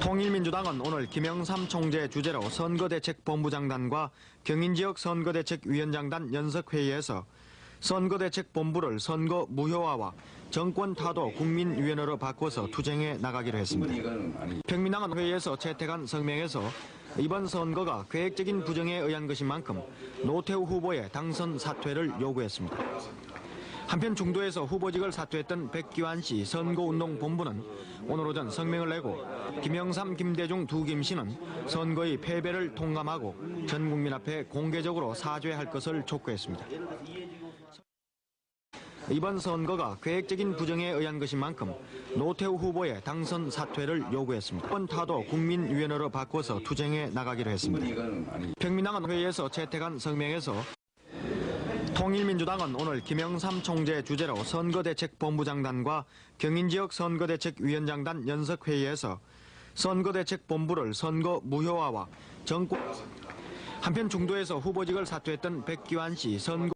통일민주당은 오늘 김영삼 총재 주재로 선거대책본부장단과 경인지역 선거대책위원장단 연석회의에서 선거대책본부를 선거 무효화와 정권 타도 국민위원회로 바꿔서 투쟁해 나가기로 했습니다. 평민당은 회의에서 채택한 성명에서 이번 선거가 계획적인 부정에 의한 것인 만큼 노태우 후보의 당선 사퇴를 요구했습니다. 한편 중도에서 후보직을 사퇴했던 백기환 씨 선거운동 본부는 오늘 오전 성명을 내고 김영삼, 김대중 두 김 씨는 선거의 패배를 통감하고 전 국민 앞에 공개적으로 사죄할 것을 촉구했습니다. 이번 선거가 계획적인 부정에 의한 것인 만큼 노태우 후보의 당선 사퇴를 요구했습니다. 이번 타도 국민위원회로 바꿔서 투쟁해 나가기로 했습니다. 평민당은 회의에서 채택한 성명에서 통일민주당은 오늘 김영삼 총재 주재로 선거대책본부장단과 경인지역 선거대책위원장단 연석회의에서 선거대책본부를 선거 무효화와 정권 한편 중도에서 후보직을 사퇴했던 백기환 씨 선거